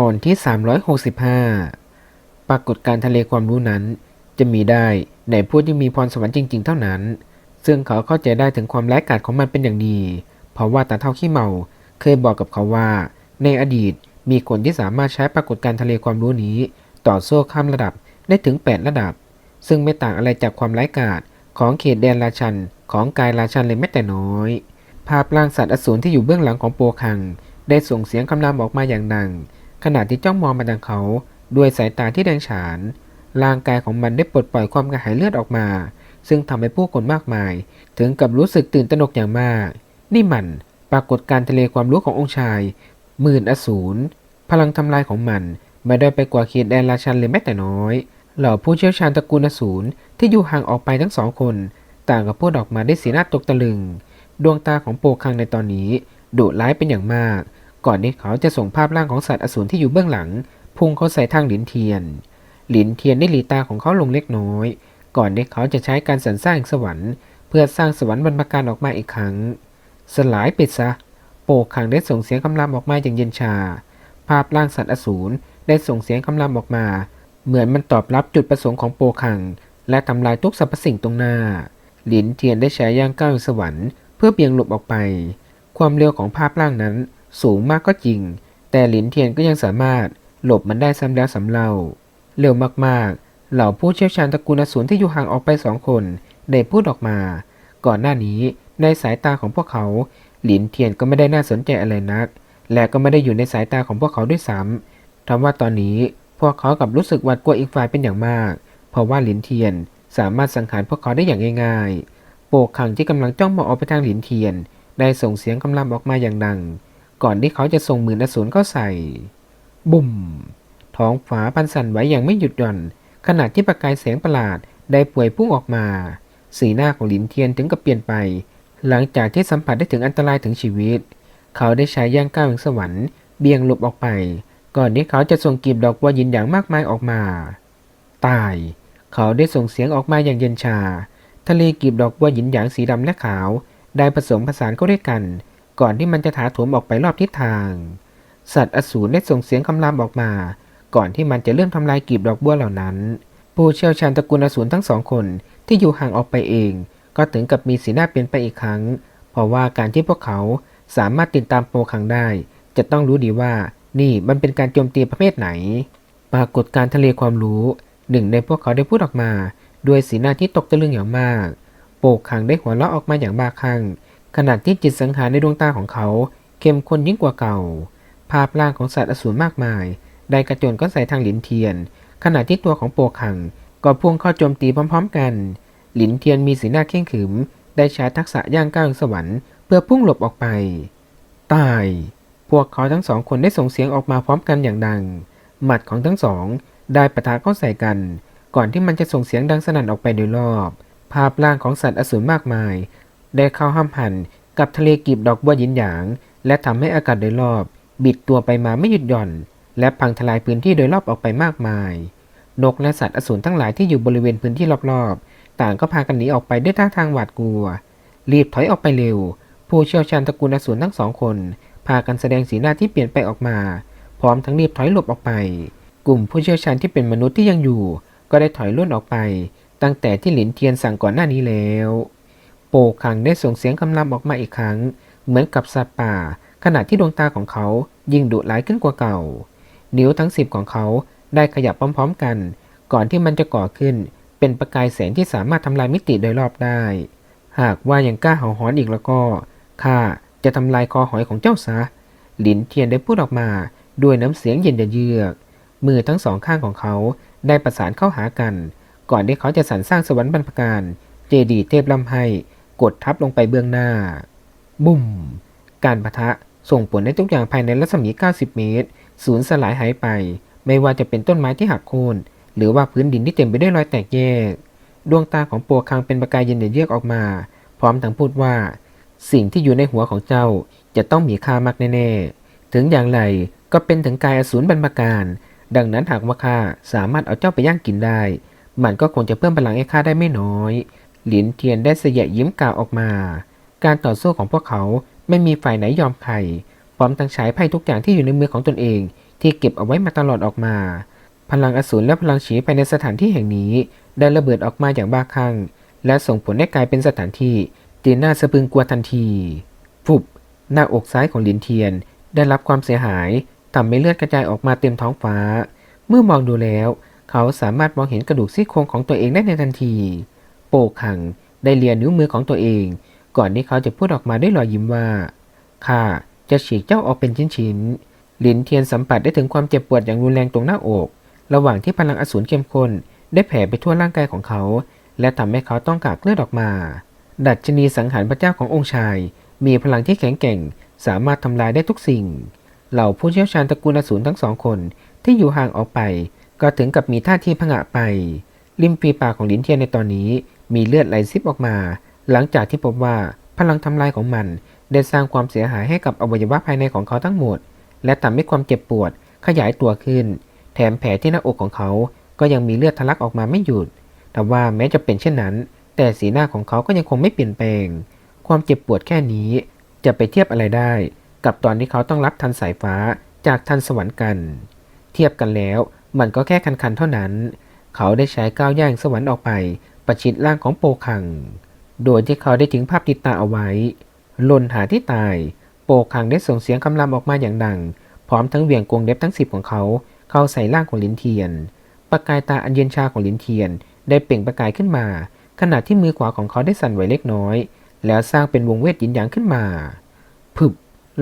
ตอนที่ 365 ปรากฏการทะเลความรู้นั้น จะมีได้ในผู้ที่มีพรสวรรค์จริง ๆ เท่านั้น ซึ่งเขาเข้าใจได้ถึงความร้ายกาจของมันเป็นอย่างดี เพราะว่าตาเท่าขี้เมาเคยบอกกับเขาว่า ในอดีตมีคนที่สามารถใช้ปรากฏการทะเลความรู้นี้ ต่อโซ่ข้ามระดับได้ถึง 8 ระดับ ซึ่งไม่ต่างอะไรจากความร้ายกาจของเขตแดนราชันของกายราชันเลยแม้แต่น้อย ภาพร่างสัตว์อสูรที่อยู่เบื้องหลังของโปคัง ได้ส่งเสียงคำรามออกมาอย่างดัง ขณะที่จ้องมองมาทางเขาด้วยสายตาที่แดงฉาน ร่างกายของมันได้ปลดปล่อยความกระหายเลือดออกมา ซึ่งทำให้ผู้คนมากมาย ถึงกับรู้สึกตื่นตระหนกอย่างมาก นี่มันปรากฏการทะเลความรู้ขององค์ชายหมื่นอสูรพลังทำลายของมันไม่ได้ไปกว่าเขตแดนราชันเลยแม้แต่น้อย เหล่าผู้เชี่ยวชาญตระกูลอสูรที่อยู่ห่างออกไปทั้งสองคน ต่างกับพูดออกมาได้สีหน้าตกตะลึง ดวงตาของโปคังในตอนนี้ดุร้ายเป็นอย่างมาก ก่อนที่เขาจะส่งภาพร่างของสัตว์อสูรที่อยู่เบื้องหลัง พุ่งเข้าใส่ทางหลินเทียน หลินเทียนได้หลีตาของเขาลงเล็กน้อย ก่อนที่เขาจะใช้การสรรสร้างสวรรค์ เพื่อสร้างสวรรค์บรรพการออกมาอีกครั้ง สลายไปซะ โปคังได้ส่งเสียงคำรามออกมาอย่างเย็นชา ภาพร่างสัตว์อสูรได้ส่งเสียงคำรามออกมา เหมือนมันตอบรับจุดประสงค์ของโปคัง และทำลายทุกสรรพสิ่งตรงหน้า หลินเทียนได้ใช้ย่างก้าวสวรรค์เพื่อเบี่ยงหลบออกไป ความเร็วของภาพร่างนั้น สูงมากก็จริง แต่หลินเทียนก็ยังสามารถหลบมันได้ซ้ำแล้วซ้ำเล่า เร็วมากๆ เหล่าผู้เชี่ยวชาญตระกูลอสูรที่อยู่ห่างออกไปสองคนได้พูดออกมา ก่อนหน้านี้ในสายตาของพวกเขา หลินเทียนก็ไม่ได้น่าสนใจอะไรนัก และก็ไม่ได้อยู่ในสายตาของพวกเขาด้วยซ้ำทว่าตอนนี้พวกเขากลับรู้สึกหวาดกลัวอีกฝ่ายเป็นอย่างมาก เพราะว่าหลินเทียนสามารถสังหารพวกเขาได้อย่างง่ายๆ โปกขังที่กำลังจ้องมองออกไปทางหลินเทียน ได้ส่งเสียงคำรามออกมาอย่างดัง ก่อนที่เขาจะส่งหมื่นอสูรเข้าใส่ บุ่ม ท้องฟ้าพันสั่นไหวอย่างไม่หยุดหย่อน ขณะที่ประกายแสงประหลาดได้ป่วยพุ่งออกมา สีหน้าของหลินเทียนถึงกับเปลี่ยนไป หลังจากที่สัมผัสได้ถึงอันตรายถึงชีวิต เขาได้ใช้ย่างก้าวถึงสวรรค์เบี่ยงหลบออกไป ก่อนที่เขาจะส่งกลีบดอกบัวยินอย่างมากมายออกมา ตาย เขาได้ส่งเสียงออกมาอย่างเย็นชา ทะเลกลีบดอกบัวหยินหยางสีดำและขาว ได้ผสมผสานเข้าด้วยกัน ก่อนที่มันจะถาโถมออกไปรอบทิศทาง สัตว์อสูรได้ส่งเสียงคำรามออกมา ก่อนที่มันจะเริ่มทำลายกลีบดอกบัวเหล่านั้น ผู้เชี่ยวชาญตระกูลอสูรทั้งสองคนที่อยู่ห่างออกไปเอง ก็ถึงกับมีสีหน้าเปลี่ยนไปอีกครั้ง เพราะว่าการที่พวกเขาสามารถติดตามโปรคังได้ จะต้องรู้ดีว่านี่มันเป็นการโจมตีประเภทไหน ปรากฏการทะเลความรู้ หนึ่งในพวกเขาได้พูดออกมา ด้วยสีหน้าที่ตกตะลึงอย่างมาก โปกขังได้หัวเราะออกมาอย่างบ้าคลั่ง ขณะที่จิตสังหารในดวงตาของเขา เข้มข้นยิ่งกว่าเก่า ภาพร่างของสัตว์อสูรมากมาย ได้กระโจนก็ใส่ทางหลินเทียน ขณะที่ตัวของโปกขัง ก็พุ่งเข้าโจมตีพร้อม ๆ กัน หลินเทียนมีสีหน้าเข่งขึม ได้ใช้ทักษะย่างก้าวสวรรค์เพื่อพุ่งหลบออกไป ตาย พวกเขาทั้งสองคนได้ส่งเสียงออกมาพร้อมกันอย่างดัง หมัดของทั้งสองได้ปะทะเข้าใส่กัน ก่อนที่มันจะส่งเสียงดังสนั่นออกไปโดยรอบ ภาพร่างของสัตว์อสูรมากมาย ได้เข้าห้ามหันกับทะเลกีบดอกบัวยินหยาง และทำให้อากาศโดยรอบ บิดตัวไปมาไม่หยุดหย่อน และพังทลายพื้นที่โดยรอบออกไปมากมาย นกและสัตว์อสูรทั้งหลายที่อยู่บริเวณพื้นที่รอบๆ ต่างก็พากันหนีออกไปด้วยท่าทางหวาดกลัว รีบถอยออกไปเร็ว ผู้เชี่ยวชาญตระกูลอสูรทั้งสองคน พากันแสดงสีหน้าที่เปลี่ยนไปออกมา พร้อมทั้งรีบถอยหลบออกไป กลุ่มผู้เชี่ยวชาญที่เป็นมนุษย์ที่ยังอยู่ ก็ได้ถอยล่นออกไป ตั้งแต่ที่หลินเทียนสั่งก่อนหน้านี้แล้ว ปคังได้ส่งเสียงคำรามออกมาอีกครั้ง เหมือนกับสัตว์ป่า ขณะที่ดวงตาของเขายิ่งดุร้ายขึ้นกว่าเก่า นิ้วทั้งสิบของเขาได้ขยับพร้อมๆกัน ก่อนที่มันจะก่อขึ้น เป็นประกายแสงที่สามารถทำลายมิติโดยรอบได้ หากว่ายังกล้าเห่าหอนอีกแล้วก็ข้าจะทำลายคอหอยของเจ้าซะ หลินเทียนได้พูดออกมาด้วยน้ำเสียงเย็นเยือก มือทั้งสองข้างของเขาได้ประสานเข้าหากัน ก่อนที่เขาจะสรรสร้างสวรรค์บรรพการ เจดีเทพลำไห้ กดทับลงไปเบื้องหน้า บุ่ม การปะทะส่งผลในทุกอย่างภายในรัศมี 90 เมตร สูญสลายหายไป ไม่ว่าจะเป็นต้นไม้ที่หักโค่น หรือว่าพื้นดินที่เต็มไปด้วยรอยแตกแยก ดวงตาของปัวคังเป็นประกายเย็นเยือกออกมา พร้อมทั้งพูดว่า สิ่งที่อยู่ในหัวของเจ้าจะต้องมีค่ามากแน่ๆ ถึงอย่างไรก็เป็นถึงกายอสูรบรรพการ ดังนั้นหากว่าข้าสามารถเอาเจ้าไปย่างกินได้ มันก็คงจะเพิ่มพลังให้ข้าได้ไม่น้อย หลินเทียนได้เสยะยิ้มกล่าวออกมา การต่อสู้ของพวกเขาไม่มีฝ่ายไหนยอมใคร พร้อมทั้งใช้ไพ่ทุกอย่างที่อยู่ในมือของตนเอง ที่เก็บเอาไว้มาตลอดออกมา พลังอสูรและพลังฉีภายในสถานที่แห่งนี้ ได้ระเบิดออกมาอย่างบ้าคลั่ง และส่งผลให้กลายเป็นสถานที่ตีน่าสะพึงกลัวทันทีฟุบหน้าอกซ้ายของหลินเทียน ได้รับความเสียหายทำให้เลือดกระจายออกมาเต็มท้องฟ้า เมื่อมองดูแล้ว เขาสามารถมองเห็นกระดูกซี่โครงของตัวเองได้ในทันที โปขังได้เลียนิ้วมือของตัวเอง ก่อนที่เขาจะพูดออกมาด้วยรอยยิ้มว่าข้าจะฉีกเจ้าออกเป็นชิ้นๆลินเทียนสัมผัสได้ถึงความเจ็บปวดอย่างรุนแรงตรงหน้าอก ระหว่างที่พลังอสูรเข้มข้นได้แผ่ไปทั่วร่างกายของเขา และทำให้เขาต้องกากเลือดออกมา ดัชนีสังหารพระเจ้าขององค์ชาย มีพลังที่แข็งแกร่ง สามารถทำลายได้ทุกสิ่ง เหล่าผู้เชี่ยวชาญตระกูลอสูรทั้งสองคนที่อยู่ห่างออกไป ก็ถึงกับมีท่าทีผงะไป ริมฝีปากของลินเทียนในตอนนี้ มีเลือดไหลซิบออกมา หลังจากที่พบว่าพลังทำลายของมันได้สร้างความเสียหายให้กับอวัยวะภายในของเขาทั้งหมด และทำให้ความเจ็บปวดขยายตัวขึ้น แถมแผลที่หน้าอกของเขาก็ยังมีเลือดทะลักออกมาไม่หยุด แต่ว่าแม้จะเป็นเช่นนั้น แต่สีหน้าของเขาก็ยังคงไม่เปลี่ยนแปลง ความเจ็บปวดแค่นี้ จะไปเทียบอะไรได้ กับตอนที่เขาต้องรับทันสายฟ้าจากทันสวรรค์กัน เทียบกันแล้วมันก็แค่คันๆเท่านั้น เขาได้ใช้ก้าวย่างสวรรค์ออกไป ประชิดร่างของโปคัง โดยที่เขาได้ทิ้งภาพติดตาเอาไว้หล่นหาที่ตาย โปคังได้ส่งเสียงคำรามออกมาอย่างดัง พร้อมทั้งเหวี่ยงกวงเล็บทั้งสิบของเขา เข้าใส่ร่างของลินเทียน ประกายตาอันเย็นชาของลินเทียน ได้เปล่งประกายขึ้นมา ขณะที่มือขวาของเขาได้สั่นไหวเล็กน้อย แล้วสร้างเป็นวงเวทยินหยางขึ้นมาผึบ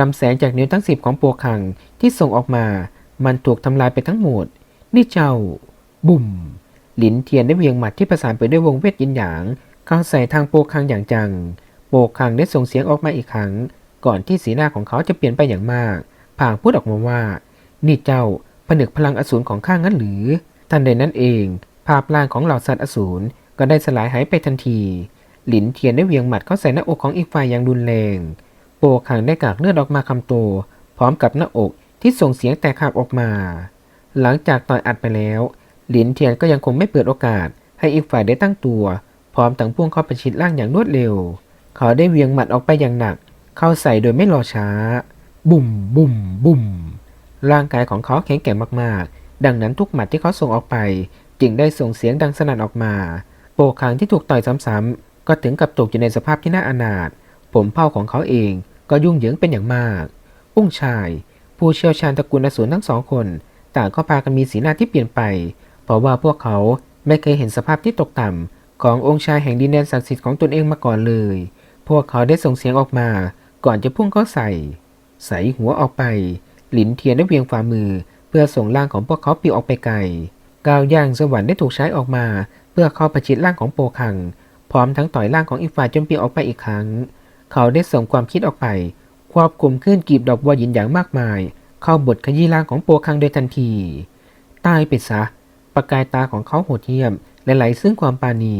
ลำแสงจากนิ้วทั้งสิบของโปคังที่ส่งออกมา มันถูกทำลายไปทั้งหมด นี่เจ้า บุ่ม หลินเทียนได้เวียงหมัดที่ประสานไปด้วยวงเวทยินหยาง เข้าใส่ทางโปคังอย่างจัง โปคังได้ส่งเสียงออกมาอีกครั้ง ก่อนที่สีหน้าของเขาจะเปลี่ยนไปอย่างมาก ผางพูดออกมาว่า นี่เจ้าผนึกพลังอสูรของข้างั้นหรือ ทันใดนั้นเอง ภาพร่างของเหล่าสัตว์อสูรก็ได้สลายหายไปทันที หลินเทียนได้เวียงหมัดเข้าใส่หน้าอกของอีกฝ่ายอย่างรุนแรง โปคังได้กากเลือดออกมาคำโต พร้อมกับหน้าอกที่ส่งเสียงแตกหักออกมา หลังจากต่อยอัดไปแล้ว หลินเทียนก็ยังคงไม่เปิดโอกาส ให้อีกฝ่ายได้ตั้งตัว พร้อมทั้งพุ่งเข้าประชิดร่างอย่างรวดเร็ว เขาได้เวียงหมัดออกไปอย่างหนัก เข้าใส่โดยไม่รอช้า บุ่มบุ่มบุ่มร่างกายของเขาแข็งแกร่งมากๆ ดังนั้นทุกหมัดที่เขาส่งออกไป จึงได้ส่งเสียงดังสนั่นออกมา โปคังที่ถูกต่อยซ้ำๆก็ถึงกับตกอยู่ในสภาพที่น่าอนาถผมเผ้าของเขาเองก็ยุ่งเหยิงเป็นอย่างมาก อุ้งชาย ผู้เชี่ยวชาญตระกูลอสูรทั้งสองคน ต่างก็พากันมีสีหน้าที่เปลี่ยนไป ราะว่าพวกเขาไม่เคยเห็นสภาพที่ตกต่ำขององค์ชายแห่งดินแดนศักดิ์สิทธิ์ของตนเองมาก่อนเลย พวกเขาได้ส่งเสียงออกมา ก่อนจะพุ่งเข้าใส่ ใส่หัวออกไป หลินเทียนได้เวียงฝ่ามือ เพื่อส่งร่างของพวกเขาปิวออกไปไกล ก้าวย่างสวรรค์ได้ถูกใช้ออกมา เพื่อเข้าประชิดร่างของโปคัง พร้อมทั้งต่อยร่างของอีกฝ่ายจนปิวออกไปอีกครั้ง เขาได้ส่งความคิดออกไป ควบคุมขึ้นกีบดอกบัวหยินอย่างมากมาย เข้าบทขยี้ร่างของโปคังโดยทันที ตายไปซะ ประกายตาของเขาโหดเหี้ยมและไหลซึ่งความปาณี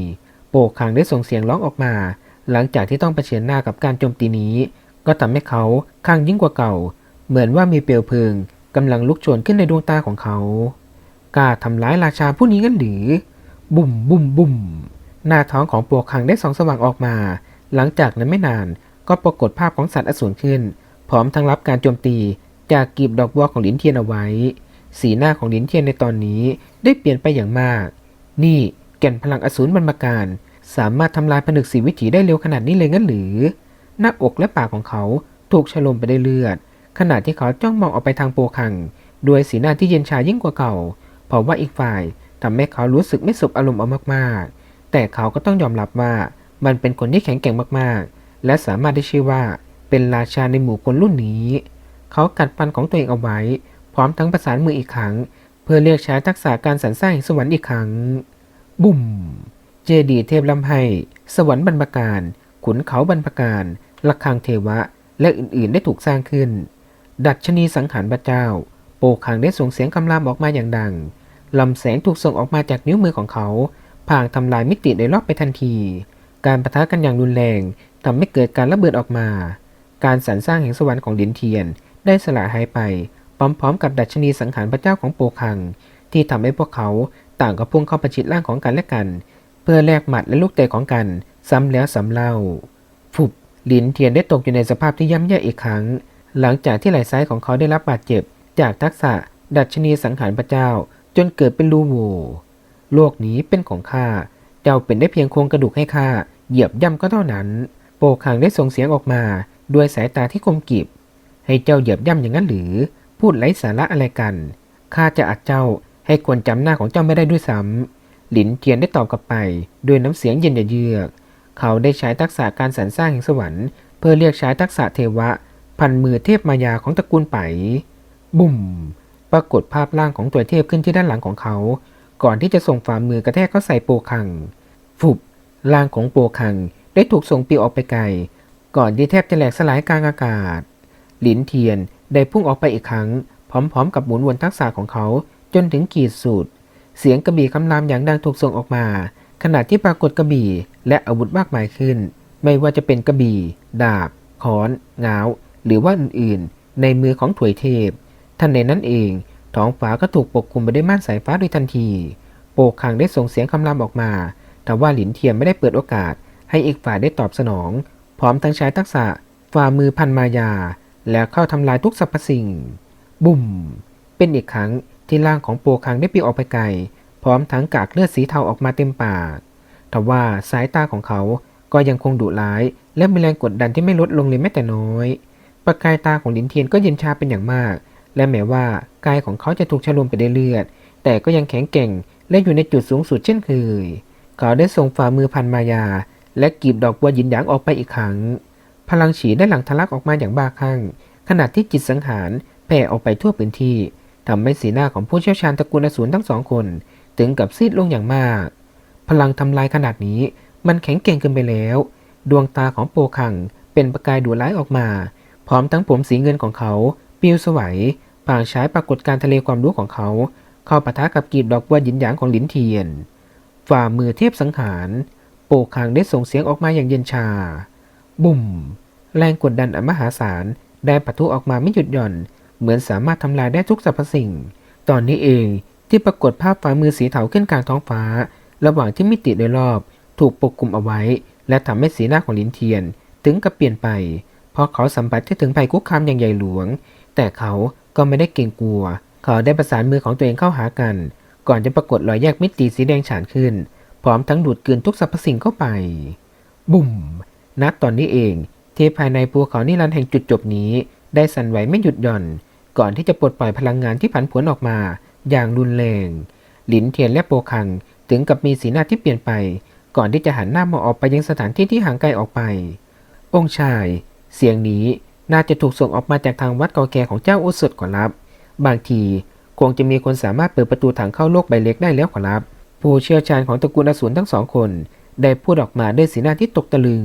โปคังได้ส่งเสียงร้องออกมา หลังจากที่ต้องเผชิญหน้ากับการโจมตีนี้ ก็ทำให้เขาข้างยิ่งกว่าเก่า เหมือนว่ามีเปลวเพลิงกำลังลุกโชนขึ้นในดวงตาของเขากล้าทำร้ายราชาผู้นี้กันหรือ บุ่มบุ่มบุ่มหน้าท้องของโปคังได้ส่องสว่างออกมา หลังจากนั้นไม่นานก็ปรากฏภาพของสัตว์อสูรขึ้น พร้อมทั้งรับการโจมตีจากกีบดอกบัวของหลินเทียนเอาไว้ สีหน้าของหลินเทียนในตอนนี้ได้เปลี่ยนไปอย่างมาก นี่แก่นพลังอสูรบรรมการ สามารถทำลายผนึกสีวิถีได้เร็วขนาดนี้เลยงั้นหรือ หน้าอกและปากของเขาถูกฉลมไปได้วยเลือด ขณะที่เขาจ้องมองออกไปทางโปคัง ด้วยสีหน้าที่เย็นชายิ่งกว่าเก่า เพราะว่าอีกฝ่ายทำให้เขารู้สึกไม่สบอารมณ์เอามากๆ แต่เขาก็ต้องยอมรับว่ามันเป็นคนที่แข็งแกร่งมากๆ และสามารถได้ชื่อว่าเป็นราชาในหมู่คนรุ่นนี้ เขากัดฟันของตัวเองเอาไว้ พร้อมทั้งประสานมืออีกครั้ง เพื่อเรียกใช้ทักษะการสรรสร้างแห่งสวรรค์อีกครั้ง บุ่ม เจดีเทพลำไห้ สวรรค์บรรพการ ขุนเขาบรรพการระฆังเทวะ และอื่นๆได้ถูกสร้างขึ้น ดัชนีสังหารพระเจ้า โปคังได้ส่งเสียงคำรามออกมาอย่างดังลำแสงถูกส่งออกมาจากนิ้วมือของเขาผ่างทำลายมิติโดยรอบไปทันที การประทะกันอย่างรุนแรงทำให้เกิดการระเบิดออกมา การสรรสร้างแห่งสวรรค์ของดินเทียนได้สลายหายไป พร้อมๆ กับดัชนีสังหารพระเจ้าของโปคัง ที่ทำให้พวกเขาต่างก็พุ่งเข้าประชิดร่างของกันและกัน เพื่อแลกหมัดและลูกเตะของกัน ซ้ำแล้วซ้ำเล่าฟุบลินเทียนได้ตกอยู่ในสภาพที่ย่ำแย่อีกครั้ง หลังจากที่ไหล่ซ้ายของเขาได้รับบาดเจ็บ จากทักษะดัชนีสังหารพระเจ้า จนเกิดเป็นรูโหว่โลกนี้เป็นของข้าเจ้าเป็นได้เพียงโครงกระดูกให้ข้าเหยียบย่ำก็เท่านั้น โปคังได้ส่งเสียงออกมาด้วยสายตาที่คมกริบให้เจ้าเหยียบย่ำอย่างนั้นหรือ พูดไร้สาระอะไรกัน ข้าจะอัดเจ้าให้ควรจำหน้าของเจ้าไม่ได้ด้วยซ้ำ หลินเทียนได้ตอบกลับไปด้วยน้ำเสียงเย็นเยือก เขาได้ใช้ทักษะการสรรสร้างแห่งสวรรค์เพื่อเรียกใช้ทักษะเทวะ พันมือเทพมายาของตระกูลไป บุ่ม ปรากฏภาพร่างของตัวเทพขึ้นที่ด้านหลังของเขา ก่อนที่จะส่งฝ่ามือกระแทกเข้าใส่โปคัง ฟุบ ร่างของโปคังได้ถูกส่งปลิวออกไปไกล ก่อนที่แทบจะแหลกสลายกลางอากาศ หลินเทียน ได้พุ่งออกไปอีกครั้ง พร้อมๆ กับหมุนวนทักษะของเขาจนถึงขีดสุด เสียงกระบี่คำรามอย่างดังถูกส่งออกมา ขณะที่ปรากฏกระบี่และอาวุธมากมายขึ้น ไม่ว่าจะเป็นกระบี่ ดาบค้อนง้าว หรือว่าอื่นๆ ในมือของถวยเทพท่านในนั้นเอง ท้องฟ้าก็ถูกปกคลุมไปด้วยม่านสายฟ้าโดยทันที โปกคังได้ส่งเสียงคำรามออกมา แต่ว่าหลินเทียนไม่ได้เปิดโอกาส ให้อีกฝ่ายได้ตอบสนอง พร้อมทั้งใช้ทักษะฝ่ามือพันมายา แล้วเข้าทำลายทุกสรรพสิ่ง บุ่ม เป็นอีกครั้งที่ร่างของโปคังได้ปิวออกไปไกล พร้อมทั้งกากเลือดสีเทาออกมาเต็มปากทว่าสายตาของเขาก็ยังคงดุร้าย และมีแรงกดดันที่ไม่ลดลงเลยแม้แต่น้อย ประกายตาของลินเทียนก็เย็นชาเป็นอย่างมาก และแม้ว่ากายของเขาจะถูกฉลมไปด้วยเลือด แต่ก็ยังแข็งแกร่งและอยู่ในจุดสูงสุดเช่นเคย เขาได้ส่งฝ่ามือพันมายา และกีบดอกบัวหยินหยางออกไปอีกครั้ง พลังฉีได้หลั่งทะลักออกมาอย่างบ้าคลั่งขณะที่จิตสังหารแผ่ออกไปทั่วพื้นที่ทำให้สีหน้าของผู้เชี่ยวชาญตระกูลอสูรทั้งสองคน ถึงกับซีดลงอย่างมาก พลังทำลายขนาดนี้มันแข็งแกร่งเกินไปแล้ว ดวงตาของโปคังเป็นประกายดุร้ายออกมา พร้อมทั้งผมสีเงินของเขาปลิวสวัยผ่างใช้ปรากฏการทะเลความรู้ของเขา เข้าปะทะกับกีบดอกบัวหยินหยางของหลินเทียน ฝ่ามือเทพสังหาร โปคังได้ส่งเสียงออกมาอย่างเย็นชา บุ่ม แรงกดดันอันมหาศาลได้ปะทุออกมาไม่หยุดหย่อน เหมือนสามารถทำลายได้ทุกสรรพสิ่ง ตอนนี้เองที่ปรากฏภาพฝ่ามือสีเทาขึ้นกลางท้องฟ้า ระหว่างที่มิติโดยรอบ ถูกปกคลุมเอาไว้ และทำให้สีหน้าของลินเทียน ถึงกับเปลี่ยนไป เพราะเขาสัมผัสได้ถึงภัยคุกคามอย่างใหญ่หลวง แต่เขาก็ไม่ได้เกรงกลัว เขาได้ประสานมือของตัวเองเข้าหากัน ก่อนจะปรากฏรอยแยกมิติสีแดงฉานขึ้น พร้อมทั้งดูดกลืนทุกสรรพสิ่งเข้าไป บุ่ม นัดตอนนี้เองที่ภายในภูเขานิรันดร์แห่งจุดจบนี้ ได้สั่นไหวไม่หยุดหย่อน ก่อนที่จะปลดปล่อยพลังงานที่ผันผวนออกมา อย่างรุนแรง หลินเทียนและโปคังถึงกับมีสีหน้าที่เปลี่ยนไป ก่อนที่จะหันหน้ามองออกไปยังสถานที่ที่ห่างไกลออกไป องค์ชาย เสียงนี้น่าจะถูกส่งออกมาจากทางวัดเก่าแก่ของเจ้าอุสดขอรับ บางทีคงจะมีคนสามารถเปิดประตูทางเข้าโลกใบเล็กได้แล้วขอรับ ผู้เชี่ยวชาญของตระกูลอสูรทั้งสองคน ได้พูดออกมาด้วยสีหน้าที่ตกตะลึง